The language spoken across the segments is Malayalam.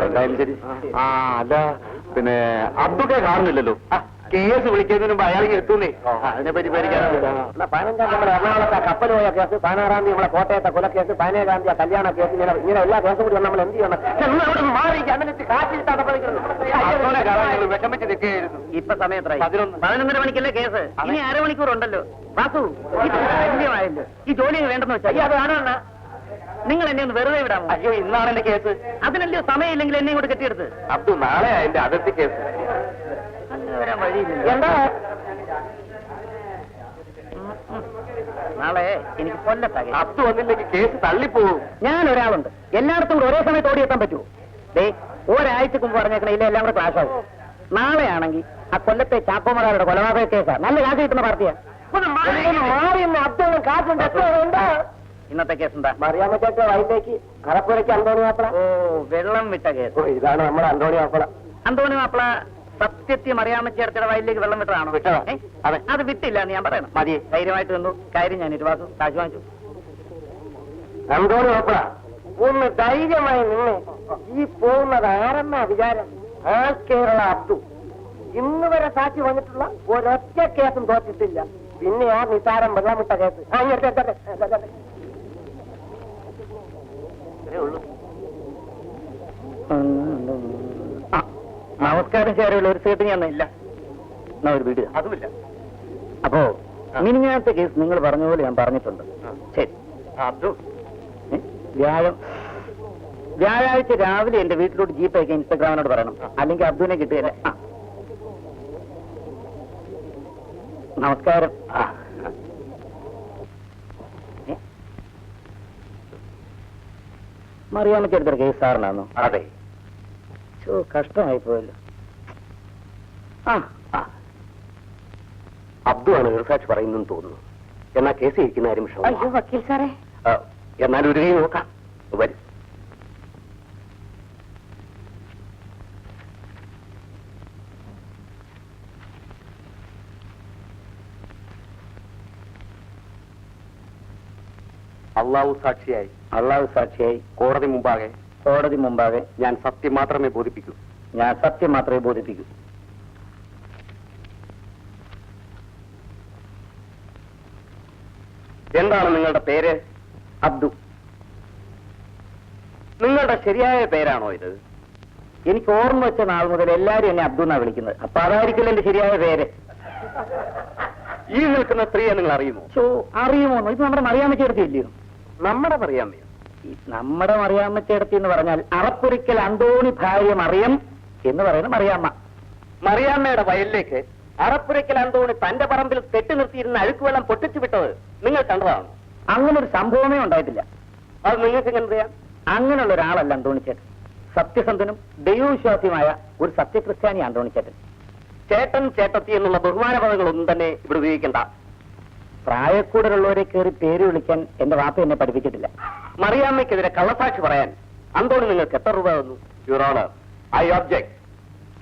എന്തായാലും ശരി ആ അല്ല പിന്നെ അബ്ദുക്കെ കാണുന്നില്ലല്ലോ. കേസ് വിളിക്കുന്നതിന് മുമ്പ് അയാൾ എത്തുന്നേ. അതിനെ പറ്റി പേടിക്കാനൊന്നുമില്ല പതിനഞ്ചാം നമ്മുടെ എറണാകുളത്തെ കപ്പൽ പോയ കേസ് പതിനാറാം തീയതി നമ്മളെ കോട്ടയത്തെ കൊലക്കേസ് പതിനേഴാം ആ കല്യാണ കേസ് ഇങ്ങനെ ഇങ്ങനെ എല്ലാ കേസും കൂടി നമ്മൾ എന്ത് ചെയ്യണം? മാറി കാണാൻ വിഷമിച്ച് നിൽക്കുകയായിരുന്നു. ഇപ്പൊ സമയം പതിനൊന്ന്. പതിനൊന്നര മണിക്കല്ലേ കേസ്? ഇനി അരമണിക്കൂർ ഉണ്ടല്ലോ വാസു ഇത് ഈ ജോലി വേണ്ടെന്ന് വെച്ചാൽ അത് കാണാണ് നിങ്ങൾ എന്നെ ഒന്ന് വെറുതെ വിടാമോ? അയ്യോ ഇന്നാണ് എന്റെ കേസ്. അതിനല്ലേ സമയമില്ലെങ്കിൽ എന്നെ കൂടെ കെട്ടിയെടുത്ത്? അബ്ദു നാളെ എന്റെ അതിർത്തി കേസ്. അങ്ങനെ വരാൻ വഴിയില്ല എന്താ? നാളെ എനിക്ക് കൊല്ലത്താകെ. അബ്ദു വന്നില്ലെങ്കിൽ കേസ് തള്ളിപ്പോവും. ഞാൻ ഒരാളുണ്ട്. എല്ലായിടത്തും കൂടെ ഒരേ സമയത്ത് ഓടിയെത്താൻ പറ്റുമോ? ഡേ ഒരാഴ്ചക്ക് മുമ്പ് പറഞ്ഞേക്കണേ ഇല്ല എല്ലാം കൂടെ ക്ലാഷ് ആവും. നാളെയാണെങ്കിൽ ആ കൊല്ലത്തെ ചാക്കോമറാരുടെ കൊലപാതക കേസാ. നല്ല കാശ് കിട്ടുന്ന പാർട്ടിയാ. ഇന്നത്തെ കേസ് എന്താ? മറിയാമ്മ ചേട്ട വൈകിട്ടേക്ക് കറപ്പുരയ്ക്ക് അന്തോണി മാപ്പിള. ഓ വെള്ളം വിട്ട കേസ്. ഇതാണ് നമ്മുടെ അന്തോണി മാപ്പിള. അന്തോണി മാപ്പിള സത്യത്തിൽ അറിയാമച്ചേർത്തിയുടെ വയലിലേക്ക് വെള്ളം വിട്ടതാണോ? വിട്ടതാ. അതെ. അത് വിട്ടില്ല എന്ന് ഞാൻ പറയണം. മതി. ധൈര്യമായിട്ട് നിന്നു. കാര്യം ഞാൻ ഇരുവാസു. കാശ് വാങ്ങിച്ചു. അന്തോണി മാപ്പിള ഒന്ന് ധൈര്യമായി നിന്ന് ഈ പോകുന്നത് ആരെന്ന വിചാരം? ആ കേരള അബ്ദു. ഇന്ന് വരെ സാക്ഷി വന്നിട്ടുള്ള ഒരൊറ്റ കേസും തോറ്റിട്ടില്ല. പിന്നെ ആ നിസാരം വെള്ളമിട്ട കേസ്. ആ, നമസ്കാരം ചേരുള്ള ഒരു സീറ്റ് ഞാൻ ഇല്ല. എന്നാ ഒരു വീട് അതുമില്ല. അപ്പോ മിനിഞ്ഞാത്ത കേസ് നിങ്ങൾ പറഞ്ഞ പോലെ ഞാൻ പറഞ്ഞിട്ടുണ്ട്. ശരി. അബ്ദു? വ്യാഴം. വ്യാഴാഴ്ച രാവിലെ എന്റെ വീട്ടിലോട്ട് ജീപ്പ് അയക്കാൻ ഇൻസ്റ്റാഗ്രാമിനോട് പറയണം. അല്ലെങ്കിൽ അബ്ദുവിനെ കിട്ടുകയില്ല നമസ്കാരം? മറിയാമ്മയ്ക്ക് എടുത്തൊരു കേസ് സാറിനാണോ അതെ. കഷ്ടമായി പോയല്ലോ. അബ്ദു ആണ് ഈർസാക്ഷി പറയുന്നെന്ന് തോന്നുന്നു. എന്നാ കേസ് ഇരിക്കുന്ന ആരും അയ്യോ വക്കീൽ സാറേ. എന്നാൽ ഒരു കൈ നോക്കാം. വരും. അള്ളാഹു സാക്ഷിയായി. അള്ളാഹു സാക്ഷിയായി. കോടതി മുമ്പാകെ. കോടതി മുമ്പാകെ ഞാൻ സത്യം മാത്രമേ ബോധിപ്പിക്കൂ. ഞാൻ സത്യം മാത്രമേ ബോധിപ്പിക്കൂ. എന്താണ് നിങ്ങളുടെ പേര്? അബ്ദു. നിങ്ങളുടെ ശരിയായ പേരാണോ ഇത്? എനിക്ക് ഓർമ്മ വെച്ച നാൾ മുതൽ എല്ലാരും എന്നെ അബ്ദു എന്നാ വിളിക്കുന്നത്. അപ്പൊ അതായിരിക്കില്ല എന്റെ ശരിയായ പേര്. ഈ നിൽക്കുന്ന സ്ത്രീയെ നിങ്ങൾ അറിയുമോ? ചോ അറിയുമോന്നോ ഇത് നമ്മുടെ മറിയാമ്മച്ചേർത്തി ഇല്ലയോ? നമ്മുടെ മറിയാമ്മയോ? നമ്മുടെ മറിയാമ്മച്ചേർത്തി എന്ന് പറഞ്ഞാൽ അറപ്പൊരിക്കൽ അന്തോണി ഭാര്യ മറിയം എന്ന് പറയുന്ന മറിയാമ്മ. മറിയാമ്മയുടെ വയലിലേക്ക് അറപ്പുരയ്ക്കൽ അന്തോണി തന്റെ പറമ്പിൽ കെട്ടി നിർത്തിയിരുന്ന അഴുക്കുവെള്ളം പൊട്ടിച്ചു വിട്ടത് നിങ്ങൾ കണ്ടതാണ്. അങ്ങനെ ഒരു സംഭവമേ ഉണ്ടായിട്ടില്ല. അത് നിങ്ങൾക്ക് എങ്ങനെ അറിയാം? അങ്ങനെയുള്ള ഒരാളല്ല അന്തോണിച്ചേട്ടൻ സത്യസന്ധനും ദൈവവിശ്വാസിയുമായ ഒരു സത്യക്രിസ്ത്യാനി അന്തോണിച്ചേട്ടൻ ചേട്ടൻ. ചേട്ടത്തി എന്നുള്ള ബഹുമാന പദങ്ങളൊന്നും തന്നെ ഇവിടെ ഉപയോഗിക്കണ്ട. പ്രായക്കൂടലുള്ളവരെ കയറി പേര് വിളിക്കാൻ എന്റെ വാപ്പ എന്നെ പഠിപ്പിച്ചിട്ടില്ല. മറിയാമ്മയ്ക്കെതിരെ കള്ളസാക്ഷി പറയാൻ അന്തോണി നിങ്ങൾക്ക് എത്ര രൂപ തന്നു? യുറോണർ ഐ ഒബ്ജെക്ട്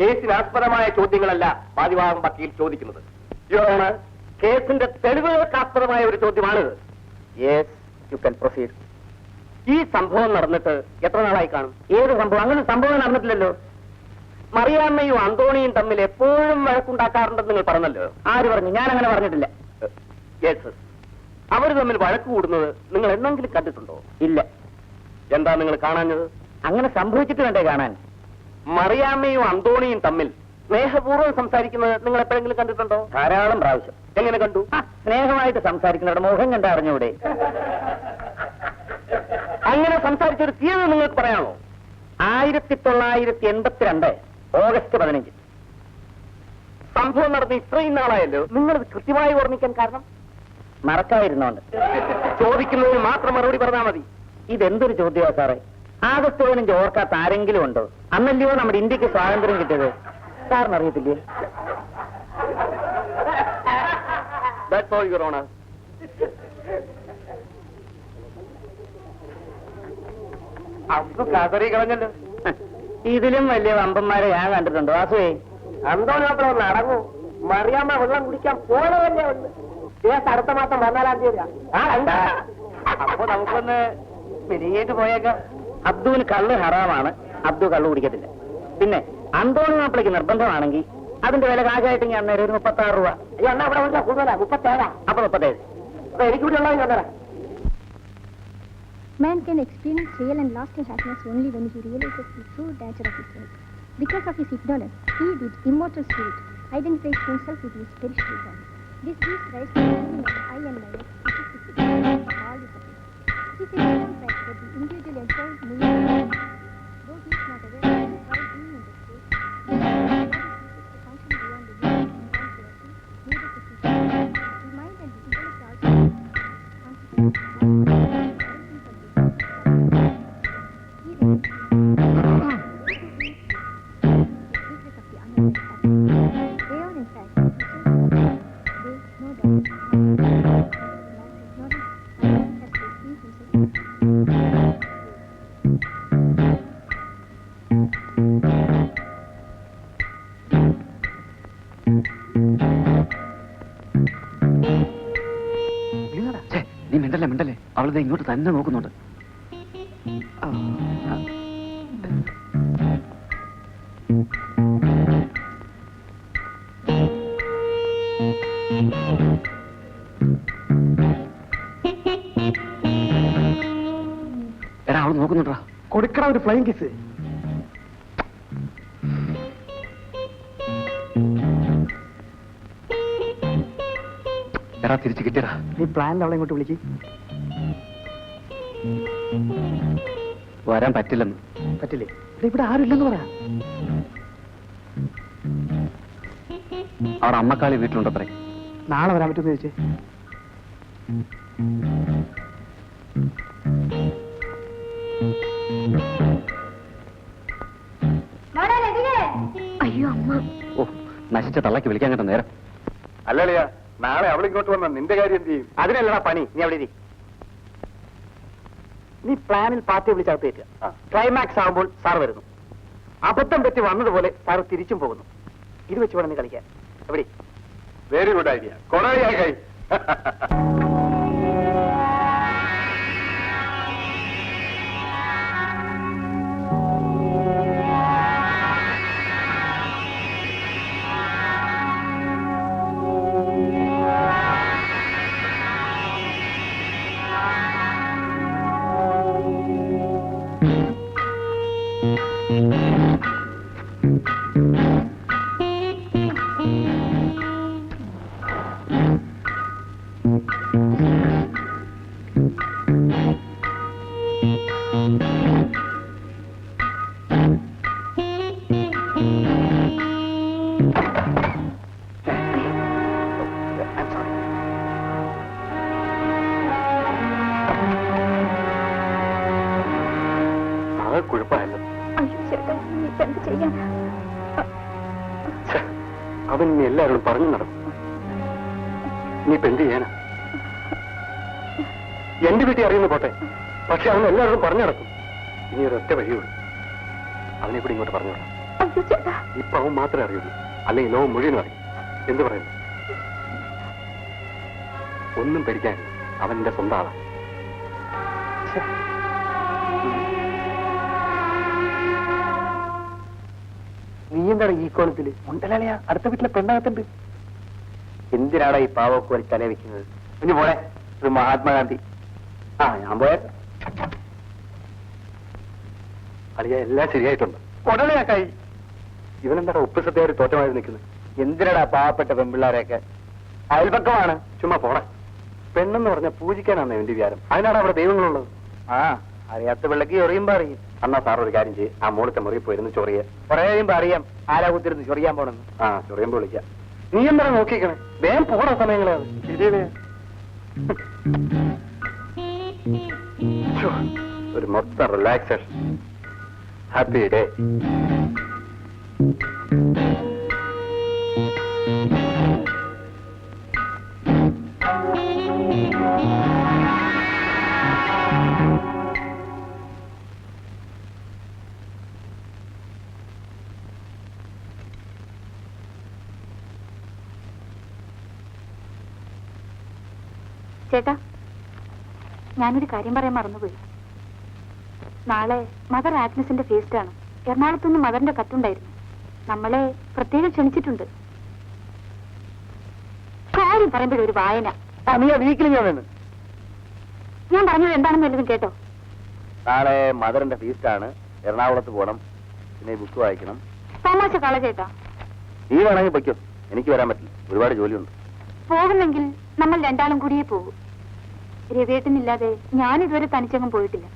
കേസിനാസ്പദമായ ചോദ്യങ്ങളല്ല വാദിവാദം വക്കീൽ ചോദിക്കുന്നത്. കേസിന്റെ കേസിന്റെ തെളിവുകൾക്കാസ്പദമായ ഒരു ചോദ്യമാണ് യെസ് യു ഈ സംഭവം നടന്നിട്ട് എത്ര നാളായി കാണും? ഏത് സംഭവം? അങ്ങനെ സംഭവം നടന്നിട്ടില്ലല്ലോ. മറിയാമ്മയും അന്തോണിയും തമ്മിൽ എപ്പോഴും വഴക്കുണ്ടാക്കാറുണ്ടെന്ന് നിങ്ങൾ പറഞ്ഞല്ലോ. ആര് പറഞ്ഞു? ഞാൻ അങ്ങനെ പറഞ്ഞിട്ടില്ല യെസ് അവർ തമ്മിൽ വഴക്ക് കൂടുന്നത് നിങ്ങൾ എന്തെങ്കിലും കണ്ടിട്ടുണ്ടോ? ഇല്ല. എന്താ നിങ്ങൾ കാണാഞ്ഞത്? അങ്ങനെ സംഭവിച്ചിട്ട് വേണ്ടേ കാണാൻ? മറിയാമ്മയും അന്തോണിയും തമ്മിൽ സ്നേഹപൂർവം സംസാരിക്കുന്നത് നിങ്ങൾ എപ്പോഴെങ്കിലും കണ്ടിട്ടുണ്ടോ? ധാരാളം പ്രാവശ്യം. എങ്ങനെ കണ്ടു? സ്നേഹമായിട്ട് സംസാരിക്കുന്നവരുടെ മുഖം കണ്ട അറിഞ്ഞൂടെ. അങ്ങനെ സംസാരിച്ചൊരു തീയതി നിങ്ങൾക്ക് പറയാമോ? ആയിരത്തി തൊള്ളായിരത്തി എൺപത്തിരണ്ട് ഓഗസ്റ്റ് പതിനഞ്ച്. സംഭവം നടന്ന് ഇത്രയും നാളായല്ലോ. നിങ്ങൾ കൃത്യമായി ഓർമ്മിക്കാൻ കാരണം? മറക്കാതിരുന്നോണ്ട്. ചോദിക്കുന്നതിന് മാത്രം മറുപടി പറഞ്ഞാൽ മതി. ഇതെന്തൊരു ചോദ്യമാണ് സാറേ? ആഗസ്റ്റ് പതിനഞ്ച് ഓർക്കാത്ത ആരെങ്കിലും ഉണ്ടോ? അന്നല്ലയോ നമ്മുടെ ഇന്ത്യയ്ക്ക് സ്വാതന്ത്ര്യം കിട്ടിയത്? സാറിന് അറിയത്തില്ലേ That's all, Your Honor. Abdu കതറി കളഞ്ഞല്ലോ. ഇതിലും വലിയ വമ്പന്മാരെ ഞാൻ കണ്ടിട്ടുണ്ട് വാസുവേ? അന്തോ മാത്രം ഒന്ന് അടങ്ങൂ. മറിയാമ്മ വെള്ളം കുടിക്കാൻ പോണതല്ലേ ഒന്ന് കേസ് അടുത്ത മാസം പതിനാലാം തീയതി ആ അപ്പൊ നമുക്കൊന്ന് പിരിഞ്ഞിട്ട് പോയേക്കാം. അബ്ദുവിന് കള്ള് ഹറാമാണ് അബ്ദു കള്ള് കുടിക്കത്തില്ല പിന്നെ അന്തോണി മാപ്പിളയ്ക്ക് നിർബന്ധമാണെങ്കിൽ അതിന്റെ വില കാശായിട്ട് ഞാൻ അന്നേരം ഒരു മുപ്പത്തി ആറ് രൂപ വന്നാ കൂടുതലാ മുപ്പത്തേഴാ അപ്പൊ മുപ്പത്തേഴ് അപ്പൊ എനിക്ക് കൂടി ഉള്ളത് കൊണ്ടുവരാം Man can experience real and lasting happiness only when he realizes the true nature of his life. Because of his ignorance, he, the immortal spirit, identifies himself with his spiritual body. This gives rise to the I and mine, This is an effect the individual enters may be those is not aware. അവളിത് ഇങ്ങോട്ട് തന്നെ നോക്കുന്നുണ്ട്. എടാ അവൾ നോക്കുന്നുണ്ടാ? കൊടുക്കണ ഒരു ഫ്ലൈങ് കിസ് എടാ തിരിച്ചു കിട്ടിയടാ. നീ പ്ലാനിൽ അവളെ ഇങ്ങോട്ട് വിളിക്ക്. വരാൻ പറ്റില്ലെന്ന്. പറ്റില്ലേ? ഇവിടെ ഇവിടെ ആരുമില്ലെന്ന് പറയാ അവിടെ അമ്മക്കാളി വീട്ടിലുണ്ടത്രേ നാളെ വരാൻ പറ്റുമെന്ന് ചോദിച്ചേ. അയ്യോ അമ്മ. ഓ നശിച്ച തള്ളക്ക് വിളിക്കാൻ കേട്ടോ നേരം. അല്ലേ നാളെ അവളിങ്ങോട്ട് വന്ന നിന്റെ കാര്യം എന്ത് ചെയ്യും? അതിനല്ലടാ പണി. നീ അവിടെ ഇരി. നീ പ്ലാനിൽ പാർട്ടി വിളിച്ചകത്ത് കയറ്റുക. ക്ലൈമാക്സ് ആകുമ്പോൾ സാർ വരുന്നു. അബദ്ധം പറ്റി വന്നതുപോലെ സാർ തിരിച്ചും പോകുന്നു. ഇത് വെച്ച് വേണം നീ കളിക്കാൻ. എവിടെ? വെരി ഗുഡ് ഐഡിയ കൊറേ കൈ വീട്ടിൽ അറിയുന്ന പോട്ടെ. പക്ഷെ അവൻ എല്ലാവരോടും പറഞ്ഞു നടക്കും. ഇനി ഒരൊറ്റ വഴിയുള്ളൂ അവനെ കൂടി ഇങ്ങോട്ട് പറഞ്ഞു വിടാം. അയ്യോ ചേട്ടാ. ഇപ്പൊ അവൻ മാത്രമേ അറിയുള്ളൂ. അല്ലെങ്കിൽ ലോകം മുഴുവൻ അറിയും. എന്ത് പറയുന്നു? ഒന്നും പേടിക്കാനില്ല. അവന്റെ സ്വന്തം ആളാണ് നീ എന്താണ് ഈ കോളത്തിൽ മുണ്ടലാളിയാ? അടുത്ത വീട്ടിലെ പെണ്ണാകത്തുണ്ട്. എന്തിനാടാ ഈ പാവക്കോരി തല വെക്കുന്നത് ഇനി പോടെ ഒരു മഹാത്മാഗാന്ധി. ആ ഞാൻ പോയ അളിയ എല്ലാം ശരിയായിട്ടുണ്ട്. ഉടനെയാക്കായി. ഇവനെന്താ ഉപ്പ് സത്യാവര് തോറ്റമായി നിൽക്കുന്നത്? എന്തിനടാ പാവപ്പെട്ട പെൺപിള്ളാരെയൊക്കെ? അയൽപക്കമാണ്. ചുമ്മാ പോണേ പെണ്ണെന്ന് പറഞ്ഞ പൂജിക്കാനാണ് എന്റെ വിചാരം. അതിനാണ് അവിടെ ദൈവങ്ങളുള്ളത്? ആ അറിയാത്ത പിള്ളക്ക് ചൊറിയുമ്പോ അറിയും. അന്നാ സാർ ഒരു കാര്യം ചെയ്യും. ആ മോളത്തെ മുറി പോയിരുന്നു ചൊറിയ. കുറെ കഴിയുമ്പോ അറിയാം. ആരാ കുത്തിരുന്ന് ചൊറിയാൻ പോണെന്ന്. ആ ചൊറിയുമ്പോ വിളിക്കാം. നീ എന്താ നോക്കിക്കണേ വേഗം പോണ സമയങ്ങളാണ് ശരിയല്ലേ? ഒരു മൊത്തം റിലാക്സേഷൻ ഹാപ്പി ഡേ ചേട്ടാ ഞാനൊരു കാര്യം പറയാൻ മറന്നുപോയി. നാളെ മദർ ആഗ്നസിന്റെ ഫീസ്റ്റ് ആണ്. എറണാകുളത്ത് നിന്ന് മദറിന്റെ കത്തുണ്ടായിരുന്നു. നമ്മളെ പ്രത്യേകം ക്ഷണിച്ചിട്ടുണ്ട്. കാര്യം പറയുമ്പോഴൊരു വായന. ആ നീ വീക്കിൽ ഞാൻ പറഞ്ഞത് എന്താണെന്ന് വല്ലതും കേട്ടോ? നാളെ മദറിന്റെ ഫീസ്റ്റ് ആണ്. എറണാകുളത്ത് പോകണം പിന്നെ ബുക്ക് വായിക്കണം. തമാശ കളചേട്ടാ നീ വേണമെങ്കിൽ പൊയ്ക്കോ. എനിക്ക് വരാൻ പറ്റില്ല. ഒരുപാട് ജോലിയുണ്ട്. പോകുന്നെങ്കിൽ നമ്മൾ രണ്ടാളും കൂടിയേ പോകൂ. രവിയേട്ടനില്ലാതെ ഞാൻ ഇതുവരെ തനിച്ചങ്ങും പോയിട്ടില്ല.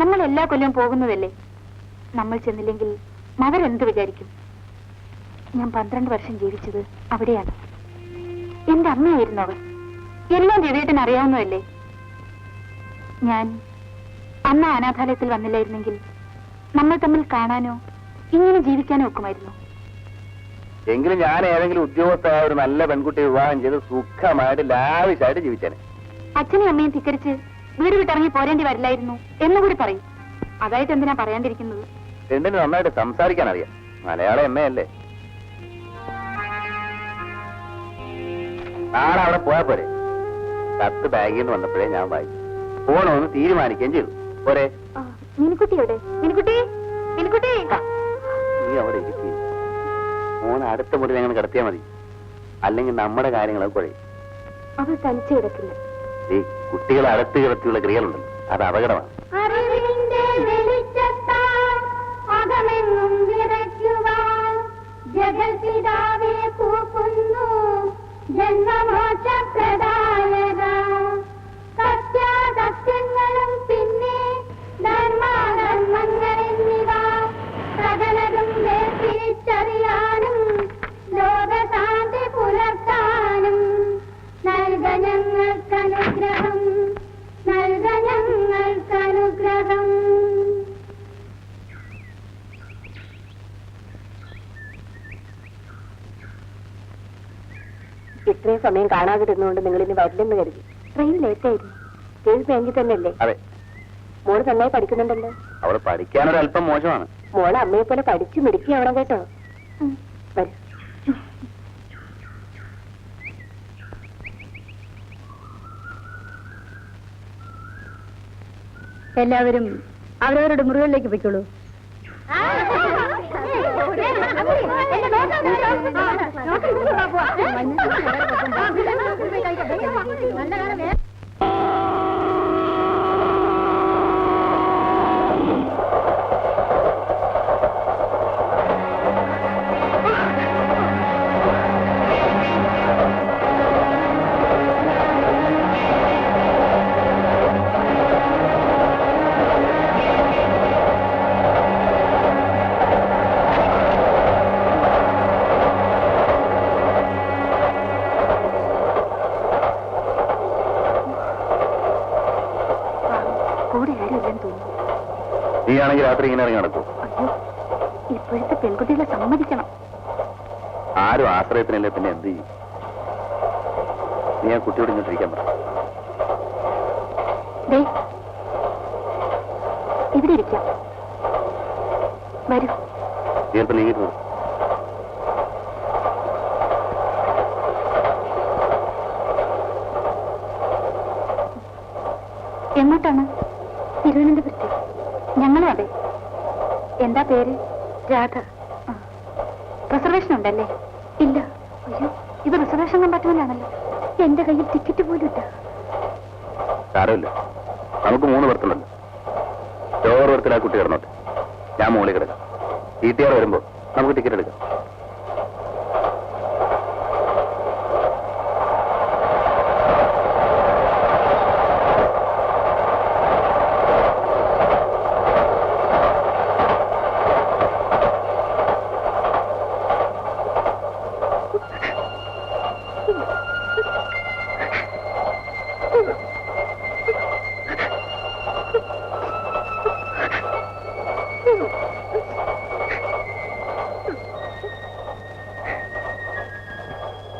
നമ്മൾ എല്ലാ കൊല്ലവും പോകുന്നതല്ലേ? നമ്മൾ ചെന്നില്ലെങ്കിൽ മദർ എന്ത് വിചാരിക്കും? ഞാൻ പന്ത്രണ്ട് വർഷം ജീവിച്ചത് അവിടെയാണ്. എന്റെ അമ്മയായിരുന്നു അവർ എല്ലാം രവിയേട്ടൻ അറിയാവുന്നതല്ലേ? ഞാൻ അന്ന് അനാഥാലയത്തിൽ വന്നില്ലായിരുന്നെങ്കിൽ നമ്മൾ തമ്മിൽ കാണാനോ ഇങ്ങനെ ജീവിക്കാനോ ഒക്കുമായിരുന്നു. എങ്കിലും ഞാൻ ഏതെങ്കിലും ഉദ്യോഗസ്ഥ ഒരു നല്ല പെൺകുട്ടിയെ വിവാഹം ചെയ്ത് സുഖമായിട്ട് ലാവിശായിട്ട് ജീവിച്ചേനെ. അച്ഛനും അമ്മയും ധിക്കരിച്ച് വീട് വിട്ടിറങ്ങി പോരേണ്ടി വരില്ലായിരുന്നു എന്നുകൂടി പറയും. അതായിട്ട് എന്തിനാ പറയാണ്ടിരിക്കുന്നത്? രണ്ടിന് നന്നായിട്ട് സംസാരിക്കാൻ അറിയാം. മലയാളം അമ്മയല്ലേ. നാളെ അവിടെ പോയാ പോരെ. കത്ത് ബാഗിൽ നിന്ന് വന്നപ്പോഴേ ഞാൻ വായിച്ചു. പോണമെന്ന് തീരുമാനിക്കുകയും ചെയ്തു. പോരെ. മിനിക്കുട്ടി? മിനിക്കുട്ടി? നീ അവിടെ മോൻ അടുത്ത മുറി അങ്ങനെ കിടത്തിയാ മതി. അല്ലെങ്കിൽ നമ്മുടെ കാര്യങ്ങളൊക്കെ കുഴയും. അവൾ തനിച്ചു കിടക്കില്ല. കുട്ടികളെ അടുത്ത് കിടത്തിയുള്ള ക്രിയകളുണ്ടല്ലോ. അത് അപകടമാണ്. ജഗൽപിതാവെ കൂക്കുന്നു. ജന്മമോക്ഷപ്രദായക സമയം കാണാതിരുന്നുകൊണ്ട് നിങ്ങൾ ഇനി വരില്ലെന്ന് കരുതി. ട്രെയിൻ ലേറ്റ് ആയിരുന്നു കേസ് ബാങ്കിൽ തന്നെയല്ലേ? അതെ. മോൾ നന്നായി പഠിക്കുന്നുണ്ടല്ലോ. അവൾ പഠിക്കാനൊരു അല്പം മോശമാണ്. മോൾ അമ്മയെ പോലെ പഠിച്ചു മിടുക്കിയാവണം കേട്ടോ. വരൂ. എല്ലാവരും അവരവരുടെ മുറികളിലേക്ക് പൊയ്ക്കോളൂ. കൂടെ നീ രാത്രി ഇങ്ങനെ ഇറങ്ങി നടക്കും. ഇപ്പോഴത്തെ പെൺകുട്ടികളെ സമ്മതിക്കണം. ആരും ആശ്രയത്തിനല്ലേ പിന്നെ എന്ത് ചെയ്യും? നീ ആ കുട്ടിയോട് ഇങ്ങോട്ടിരിക്കാൻ പറ. ദേ ഇവിടെ ഇരിക്കാം. വരൂ. നീ അല്പം നീങ്ങിട്ട് വരൂ. എങ്ങോട്ടാണ്? തിരുവനന്തപുരത്ത്? ഞങ്ങളും അതെ. എന്താ പേര്? രാധ. റിസർവേഷൻ ഉണ്ടല്ലേ ഇല്ല. ഇത് റിസർവേഷൻ കമ്പാർട്ട്മെന്റാണല്ലോ. എന്റെ കയ്യിൽ ടിക്കറ്റ് പോലും ഇല്ല. സാരമില്ല. നമുക്ക് മൂന്ന് പേർക്കുണ്ടല്ലോ ലോവർ ബർത്തിൽ കുട്ടി കിടന്നോട്ടെ. ഞാൻ മുകളിൽ കിടക്കാം. വീട്ടുകാർ ടി ആർ വരുമ്പോ നമുക്ക് ടിക്കറ്റ് എടുക്കാം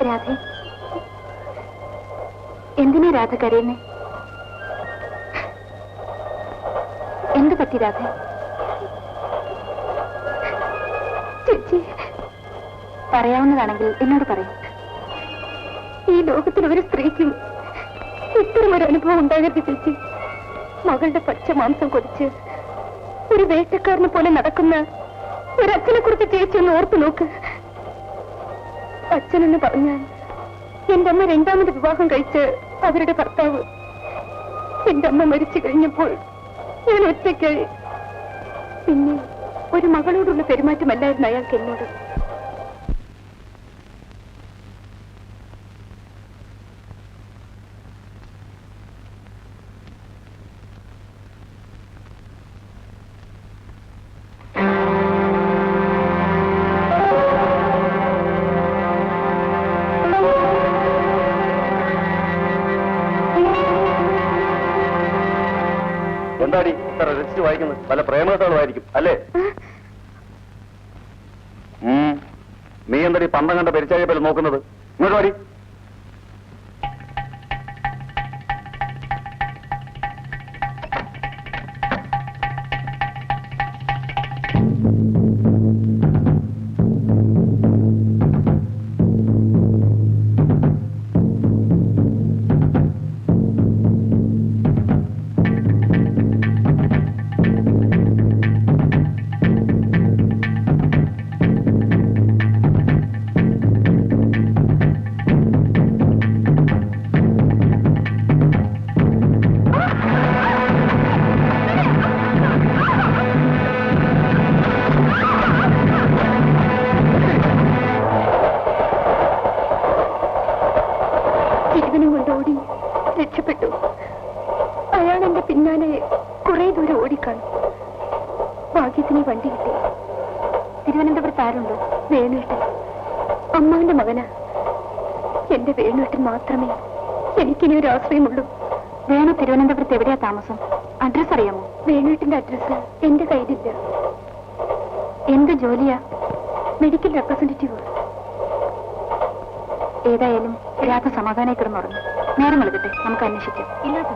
രാധേ എന്തിനാ രാധ കരയുന്നേ? എന്ത് പറ്റി രാധ? ചേച്ചി പറയാവുന്നതാണെങ്കിൽ എന്നോട് പറയും. ഈ ലോകത്തിൽ ഒരു സ്ത്രീക്കും ഇത്തരം ഒരു അനുഭവം ഉണ്ടാകരുത് ചേച്ചി. മകളുടെ പച്ച മാംസം കൊതിച്ച് ഒരു വേട്ടക്കാരനെ പോലെ നടക്കുന്ന ഒരച്ഛനെ കുറിച്ച് ചേച്ചി ഒന്ന് ഓർത്തു നോക്ക്. അച്ഛനെന്ന് പറഞ്ഞാൽ എന്റെ അമ്മ രണ്ടാമത് വിവാഹം കഴിച്ച് അവരുടെ ഭർത്താവ് എന്റെ അമ്മ മരിച്ചു കഴിഞ്ഞപ്പോൾ ഞാൻ ഒറ്റയ്ക്കായി. പിന്നെ ഒരു മകളോടുള്ള പെരുമാറ്റമല്ലായിരുന്നു അയാൾക്ക് എന്നോട്. എന്താടി ഇത്ര രസിച്ച് വായിക്കുന്നത് പല പ്രേമകഥകളുമായിരിക്കും അല്ലേ. നീ എന്തടി പന്തം കണ്ട പെരിച്ചായ പോലെ നോക്കുന്നത്? ഇങ്ങോട്ട് വാടി. വേണുവേട്ടൻ അമ്മാവിന്റെ മകനാ. എന്റെ വേണുവേട്ടൻ മാത്രമേ എനിക്കിനി ഒരു ആശ്രയമുള്ളൂ. വേണു തിരുവനന്തപുരത്ത് എവിടെയാ താമസം? അഡ്രസ് അറിയാമോ? വേണുവേട്ടന്റെ അഡ്രസ് എന്റെ കയ്യിലില്ല. എന്ത് ജോലിയാ? മെഡിക്കൽ റെപ്രസെന്റേറ്റീവ് ഏതായാലും രാത്രി സമാധാനമായി കിടന്നുറങ്ങും. നേരം നൽകട്ടെ നമുക്ക് അന്വേഷിക്കാം. ഇല്ലാത്ത